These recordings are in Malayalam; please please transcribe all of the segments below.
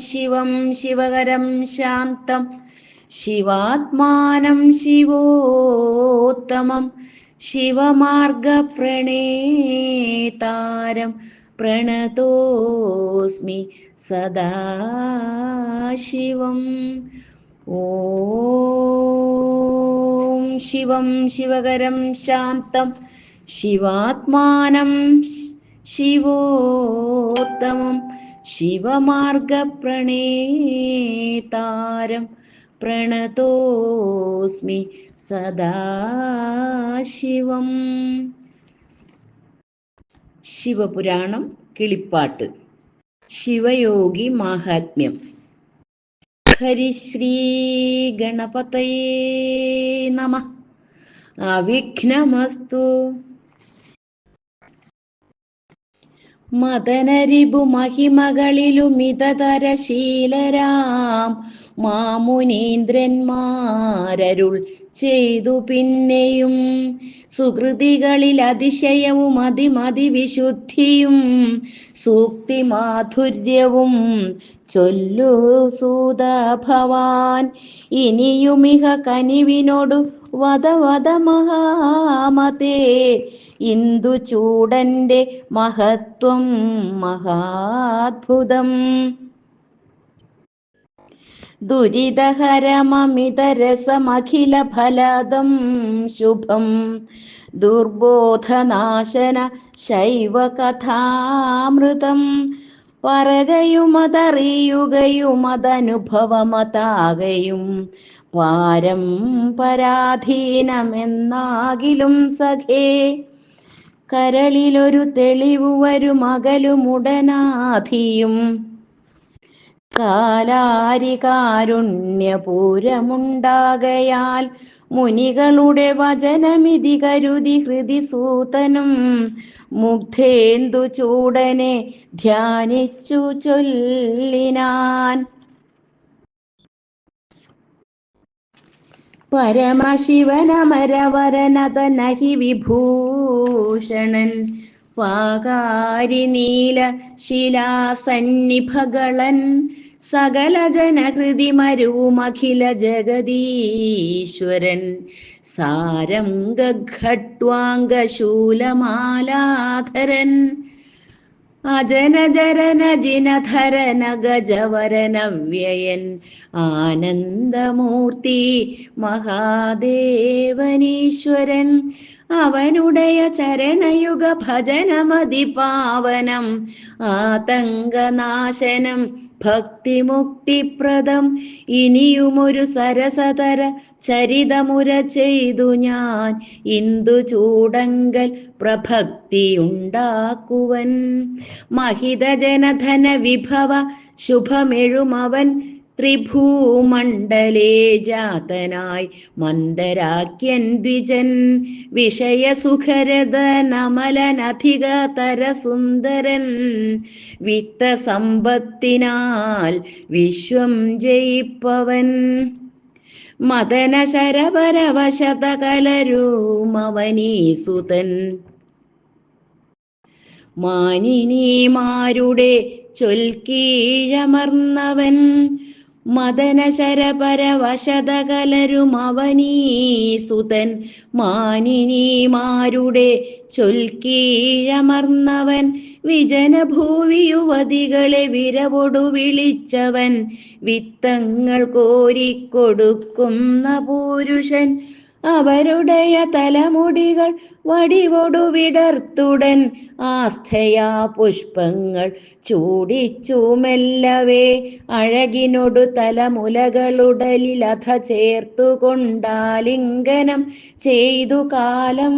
ശിവം ശിവകരം ശാന്തം. ശിവാത്മാനം ശിവോത്തമം. ശിവമാർഗപ്രണേതാരം പ്രണതോസ്മി സദാശിവം. ഓം ശിവം ശിവകരം ശാന്തം. ശിവാത്മാനം ശിവോത്തമം. ശിവമാർഗപ്രണേതാരം പ്രണതോസ്മി സദാശിവം. ശിവപുരാണം കിളിപ്പാട്ട്. ശിവയോഗി മാഹാത്മ്യം. ഹരിശ്രീ ഗണപതയേ നമ. അവിഘ്നമസ്തു. മദനരിപു മഹിമകളിലുമിതതരശീലരാം മാമുനീന്ദ്രന്മാരരുൾ ചെയ്തു പിന്നെയും സുഹൃതികളിൽ അതിശയവും അതിമതി വിശുദ്ധിയും സൂക്തി മാധുര്യവും ചൊല്ലു സൂത ഭവാൻ. ഇനിയുമിഹ കനിവിനോടു വധ വധ മഹാമതേ. ഇന്ദു ചൂടന്റെ മഹത്വം മഹാത്ഭുതം. ദുരിതഹരമമിതരസമഖില ഫലദം ശുഭം. ദുർബോധനാശന ശൈവകഥാമൃതം. പറകയുമതറിയുകയുമതനുഭവമതാകയും പാരം പരാധീനമെന്നാകിലും സഖേ. കരളിലൊരു തെളിവു വരുമകലുമുടനാധിയും കാലാരികാരുണ്യപൂരമുണ്ടാകയാൽ മുനികളുടെ വചനമിതി കരുതി ഹൃതിസൂതനും മുഗ്ധേന്ദു ചൂടനെ ധ്യാനിച്ചു ചൊല്ലിനാൻ. പരമശിവനമരവരനതനഹി വിഭൂഷണൻ പാകാരി നീല ശിലാസന്നിഭകളൻ. സകല ജനഹൃതി മരുവുമഖില ജഗദീശ്വരൻ. സാരംഗഘട്വാംഗശൂലമാലാധരൻ അജനജരന ജിനധരന ഗജവരനവ്യയൻ ആനന്ദമൂർത്തി മഹാദേവനീശ്വരൻ. അവനുടയ ചരണയുഗ ഭജനമതി പാവനം ആതങ്കനാശനം ഭക്തിമുക്തിപ്രദം. ഇനിയുമൊരു സരസതര ചരിതമുര ചെയ്തു ഞാൻ. ഇന്ദു ചൂടങ്കൽ പ്രഭക്തിയുണ്ടാക്കുവൻ. മഹിത ജനധന വിഭവ ശുഭമെഴുമവൻ ത്രിഭൂമണ്ഡലേ ജാതനായി മന്ദരാക്യൻ ദ്വിജൻ വിഷയസുഖരത നമലനധിക തരസുന്ദരൻ വിത്തസമ്പത്തിനാൽ വിശ്വം ജയിപ്പവൻ. മദന മാനിനീമാരുടെ കലരൂമവനീസുതൻ മാനിനിമാരുടെ ചൊൽക്കീഴമർന്നവൻ. മദനശരപരവശത സുതൻ. മാനിനിമാരുടെ ചൊൽക്കീഴമർന്നവൻ. വിജനഭൂവി യുവതികളെ വിരവൊടു വിളിച്ചവൻ. വിത്തങ്ങൾ കോരിക്കൊടുക്കുന്ന പുരുഷൻ. അവരുடைய തലമുടികൾ വടിവൊടു വിടർത്തുടൻ ആസ്ഥയാ പുഷ്പങ്ങൾ ചൂടിച്ചു മെല്ലവേ. അഴകിനൊടു തലമുലകളുടലിലഥ ചേർത്തുകൊണ്ടാലിംഗനം ചെയ്തു കാലം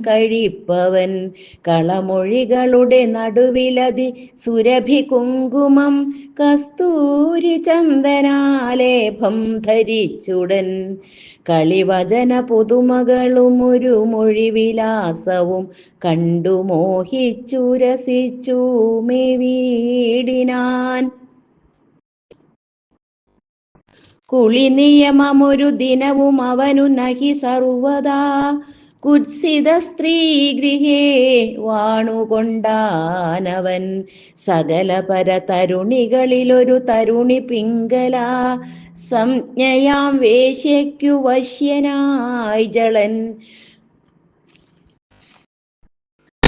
കഴിപ്പവൻ. കളമൊഴികളുടെ നടുവിലതി സുരഭി കുങ്കുമം കസ്തൂരി ചന്ദനാലേഭം ധരിച്ചുടൻ. കളിവചന പുതുമകളും ഒരു മൊഴിവിലാസവും കണ്ടു മോഹിച്ചു രസിച്ചു മെവീടിനാൻ കുളി നിയമമൊരു ദിനവും അവനു നഹി സർവദാ കുത്സിത സ്ത്രീ ഗൃഹേ വാണുകൊണ്ടാനവൻ. സകല പര തരുണികളിലൊരു തരുണി പിങ്കല. സംജ്ഞയാം വേശ്യയ്ക്കു വശ്യനായി ജളൻ.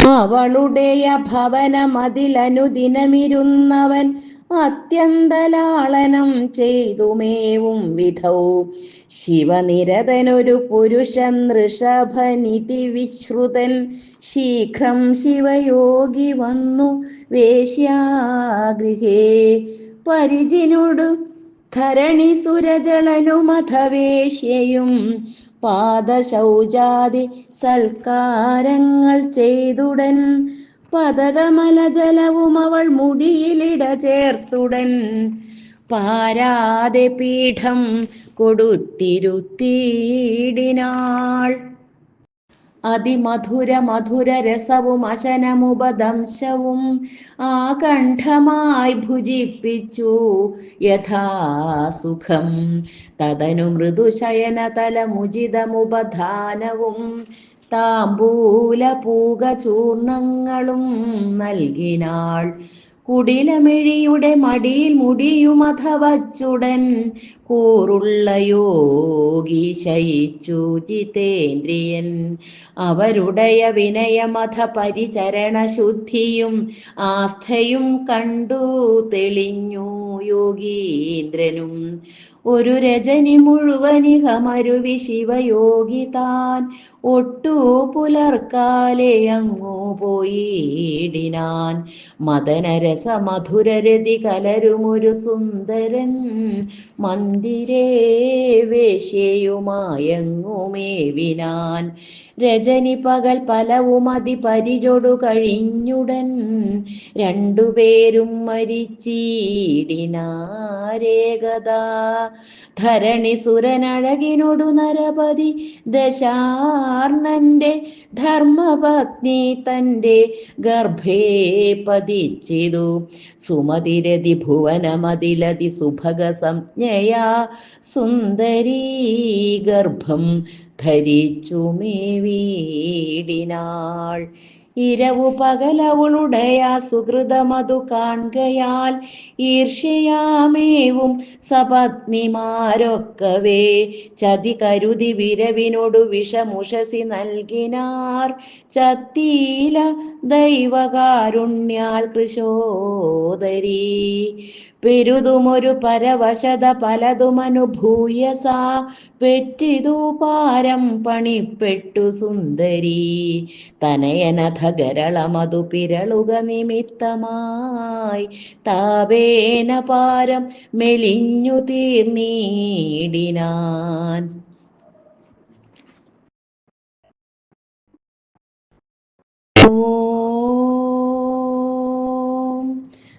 അവളുടെ ഭവനമതിലനുദിനമിരുന്നവൻ അത്യന്തലാളനം ചെയ്തുമേവും വിധൗ. ശിവനിരതനൊരു പുരുഷൻ നൃഷഭനിധി വിശ്രുതൻ. ശീഘ്രം ശിവയോഗി വന്നു വേശ്യാഗൃഹേ. പരിചിനോടു ധരണി സുരജളനുമഥവേശ്യയും പാദശൗചാദി സൽക്കാരങ്ങൾ ചെയ്തുടൻ. പതകമലജലവും അവൾ മുടിയിലിട ചേർത്തുടൻ. പാരാതെ പീഠം കൊടുത്തിരുത്തിയിടിനാൾ. അതിമധുര മധുര രസവും അശനമുപദംശവും ആ കണ്ഠമായി ഭുജിപ്പിച്ചു. യഥാസുഖം തദനു മൃദുശയന തലമുചിതമുപധാനവും താമ്പൂല പൂക ചൂർണങ്ങളും നൽകിനാൾ. കുടിലമിഴിയുടെ മടിയിൽ മുടിയുമഥ വച്ചുടൻ കൂറുള്ള യോഗി ശയിച്ചു ജിതേന്ദ്രിയൻ. അവരുടയ വിനയമഥ പരിചരണ ശുദ്ധിയും ആസ്ഥയും കണ്ടു തെളിഞ്ഞു യോഗീന്ദ്രനും. ഒരു രജനി മുഴുവനിഹമരുവി ശിവയോഗി താൻ ഒട്ടു പുലർക്കാലെ അങ്ങോ പോയിടിനാൻ. മദനരസ മധുരരതി കലരുമൊരു സുന്ദരൻ മന്ദിരേ വേശ്യയുമായങ്ങുമേവിനാൻ രജനി പകൽ പലവുമതി പരിചൊടു കഴിഞ്ഞുടൻ രണ്ടുപേരും മരിച്ചീടിനാരേകതാ. ധരണി സുരനഴകിനൊടു നരപതി ദശാർണന്റെ ധർമ്മപത്നി തന്റെ ഗർഭേ പതിച്ചിതു. സുമതിരതി ഭുവനമതിലതി സുഭഗ സംജ്ഞയാ സുന്ദരീ ഗർഭം ധരിച്ചു മേ വീടിനാൾ. ഇരവു പകലവളുടയ സുഹൃതമതു കാണുകയാൽ ഈർഷ്യയാമേവും സപത്നിമാരൊക്കവേ. ചതി കരുതി വിരവിനോടു വിഷമുഷസി നൽകിനാർ. ചത്തീല ദൈവകാരുണ്യാൽ കൃശോദരീ. പെരുതുമൊരു പരവശത പലതുമനുഭൂയ സാ പെറ്റിതു പാരം പണിപ്പെട്ടു സുന്ദരി. തനയനഥ ഗരളമതു പിരളുക നിമിത്തമായി. താപേന പാരം മെലിഞ്ഞു തീർന്നീടിനാൻ. ഓം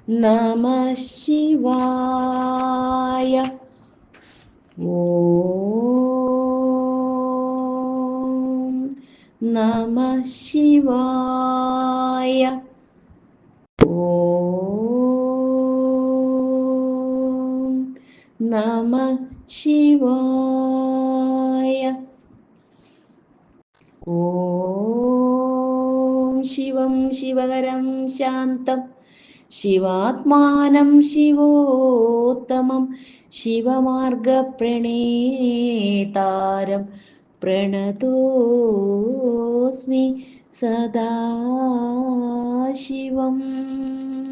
നമ ശിവായ ഓം നമ ശിവായ ഓം നമ ശിവായ ഓം ശിവം ശിവകരം ശാന്തം ശിവാത്മാനം ശിവോത്തമം ശിവമാർഗപ്രണേതാരം പ്രണതോസ്മി സദാ ശിവം